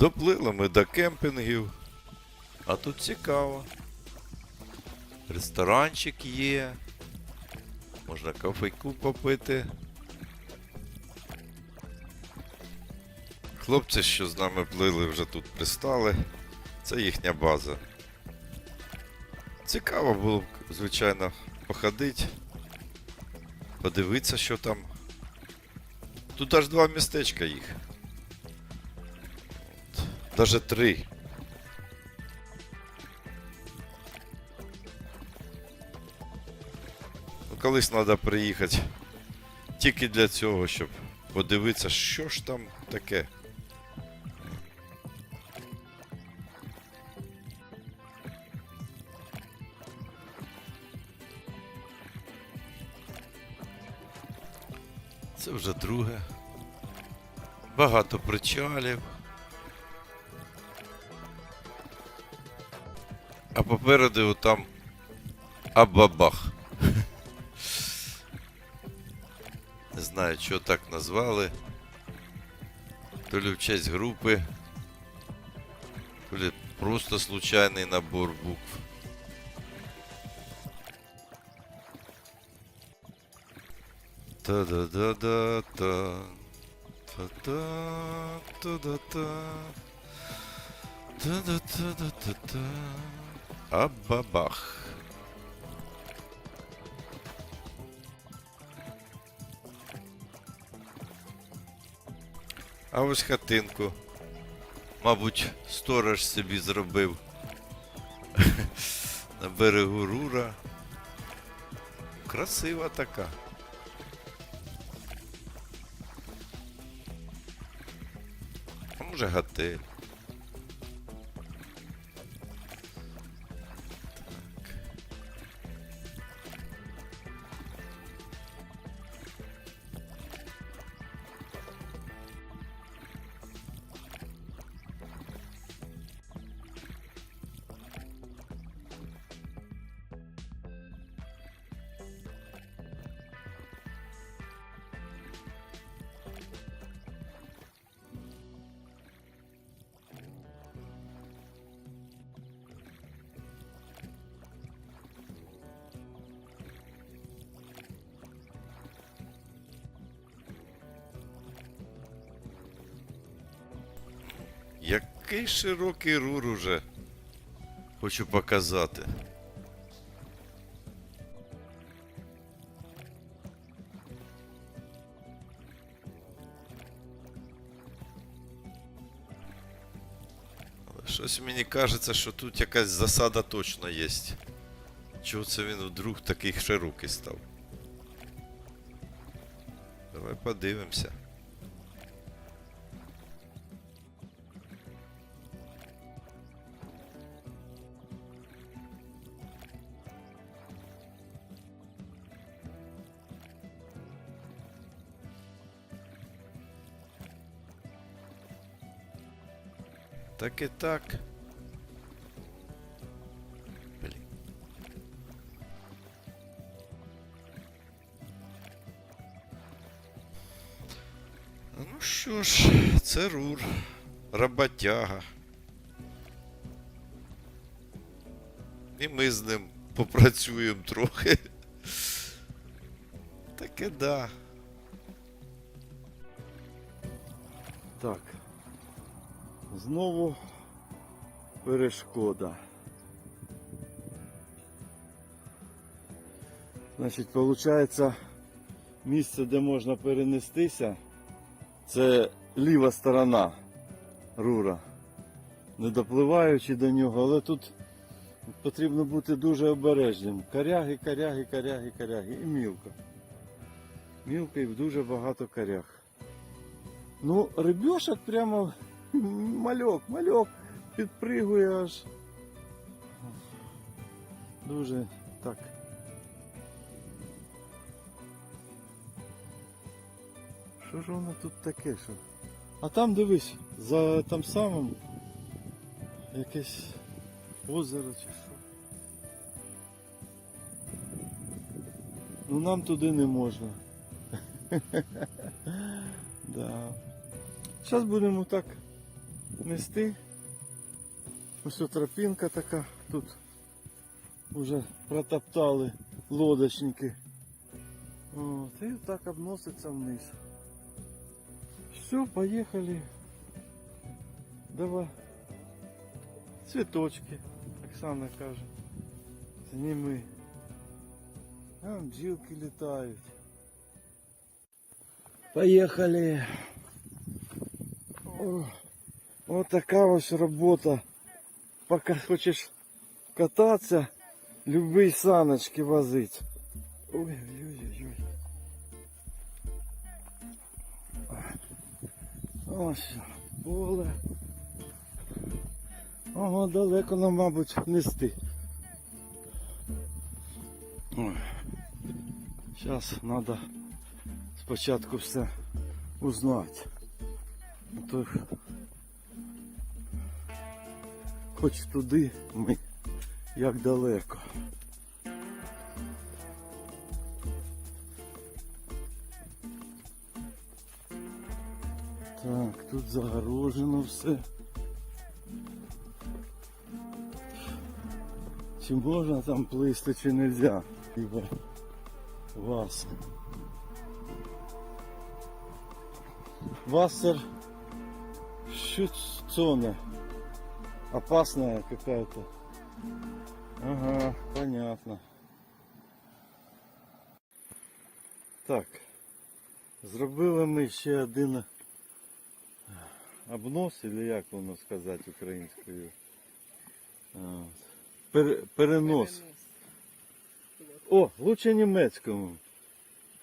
Доплили ми до кемпінгів. А тут цікаво. Ресторанчик є. Можна кофейку попити. Хлопці, що з нами плили, вже тут пристали. Це їхня база. Цікаво було б, звичайно, походити, подивитися, що там. Тут аж два містечка їх. Даже три. Ну, колись треба приїхати тільки для цього, щоб подивитися, що ж там таке. Це вже друге. Багато причалів. А попереду там Абабах. Не знаю, чого так назвали. То ли в честь групи, то ли просто случайний набор букв. Та-да-да-да-та. Та-та, та-да-та. Та-да-та-да-та-та. Абабах. А ось хатинку. Мабуть, сторож собі зробив. На берегу Рура. Красива така. А може готель. Який широкий рур уже. Хочу показати. Але щось мені кажеться, що тут якась засада точно є. Чого це він вдруг такий широкий став? Давай подивимося. Так і так. Блін. Ну що ж, це рур, роботяга. І ми з ним попрацюємо трохи. Таке да. Так. Знову перешкода. Значить, виходить, місце, де можна перенестися, це ліва сторона рура. Не допливаючи до нього, але тут потрібно бути дуже обережним. Коряги, коряги, коряги, коряги і мілка. Мілка і дуже багато коряг. Ну, рибешок прямо мальок, мальок підпригує аж. Дуже так. Що ж воно тут таке? Що? А там дивись, за там самим якесь озеро чи що. Ну нам туди не можна. Да. Зараз будемо так нести. Ось ось тропинка така, тут вже протоптали лодочники. От, і так обноситься вниз. Все, поехали. Давай. Цветочки, Оксана каже. Зніми. Там бджілки літають. Поехали. О, вот така ось робота. Поки хочеш кататися, любий саночки возить. Ой-ой-ой-ой. Ось поле. Ого, далеко нам, мабуть, нести. Зараз треба спочатку все узнати. Хоч туди ми, як далеко. Так, тут загорожено все. Чи можна там плисти, чи нельзя? Хіба вас. Вассер Шюцзона. Опасная какая-то. Ага, понятно. Так. Зробили ми ще один обнос, или як воно сказати українською. Пер- перенос. О, лучше німецькому.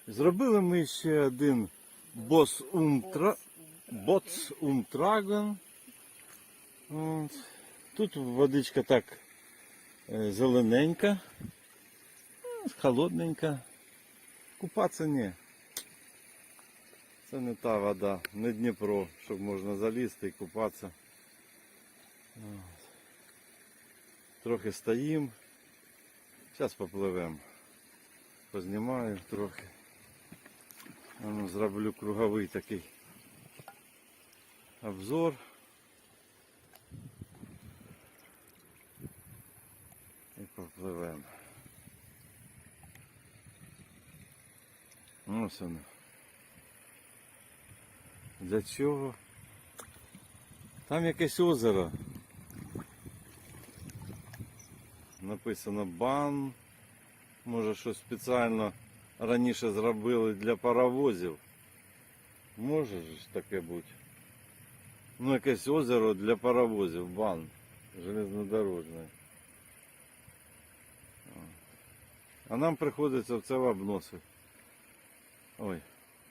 Зробили ми ще один бос умтра... боц умтраген. От. Тут водичка так е, зелененька, ну, холодненька. Купатися ні. Це не та вода, не Дніпро, щоб можна залізти і купатися. Трохи стоїмо. Зараз попливемо. Познімаю трохи. Зроблю круговий такий обзор. І попливемо. Ну, Ось воно. Для чого? Там якесь озеро. Написано бан. Може щось спеціально раніше зробили для паровозів. Може ж таке бути. Ну якесь озеро для паровозів, бан. Железнодорожне. А нам приходиться в це обноси. Ой.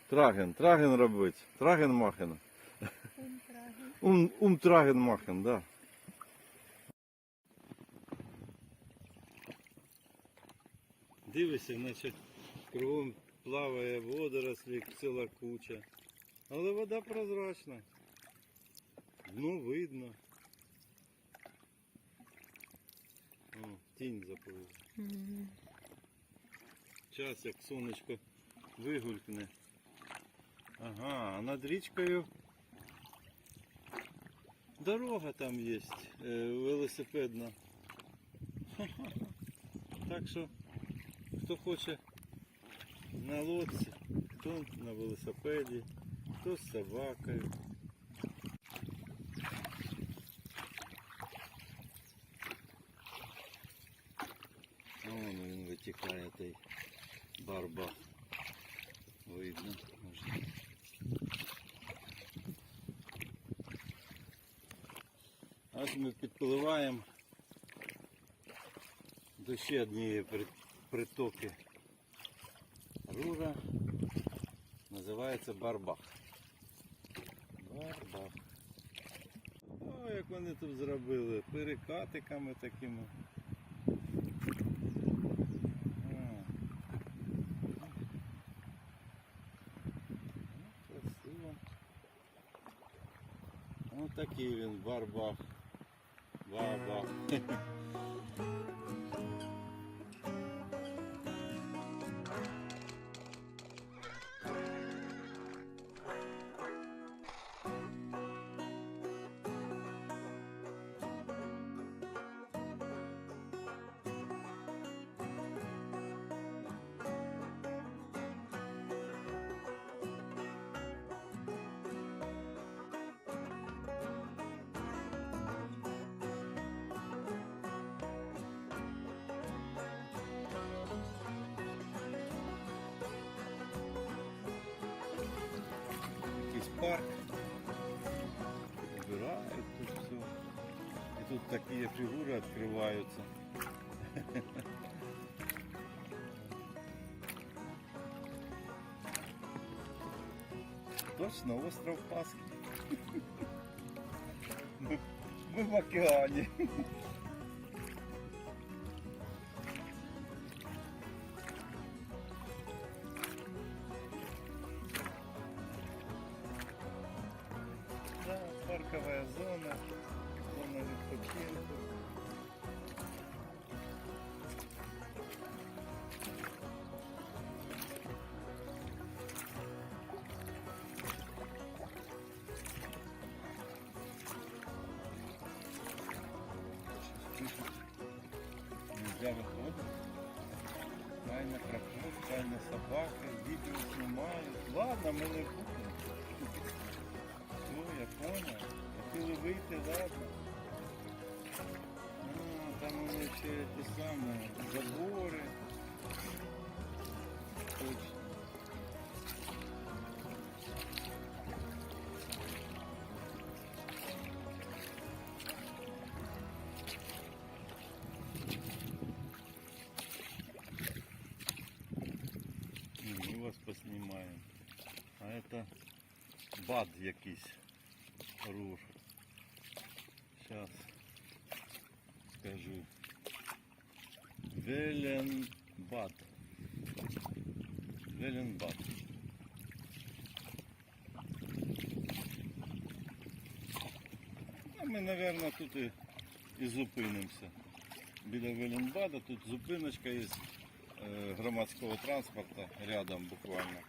Траген, траген робить. Траген махен. Ум, ум траген махен, да. Дивишся, значить, кругом плаває водорослі, ціла куча. Але вода прозрачна. Дно видно. О, тінь заплила. Час як сонечко вигулькне. Ага, а над річкою дорога там є, е, велосипедна. Так що, хто хоче на лодці, хто на велосипеді, хто з собакою. Вон він витікає той барбах. Видно, може. Ось ми підпливаємо до ще однієї притоки Рура. Називається Барбах. Барбах. О, як вони тут зробили, перекатиками такими. А. Ну, Красиво. Ось такий він барбах. Барбах. парк. Убирають тут все. І тут такі фігури відкриваються. Точно, остров Пасхи. Ми в океані. Зона відпочинку. Нельзя выходить. Тайна проход, тайна собака, видео снимают. Ладно, мы не будем. Все, я понял. Хотіли вийти, ладно. А, там вони ще ті самі забори. Точно. Ні, Ми вас поснімаємо. А це бад якийсь. Рур. Веленбад. Веленбад. А ми, мабуть, тут і, і зупинимося. Біля Веленбада тут зупиночка є е, громадського транспорту рядом буквально.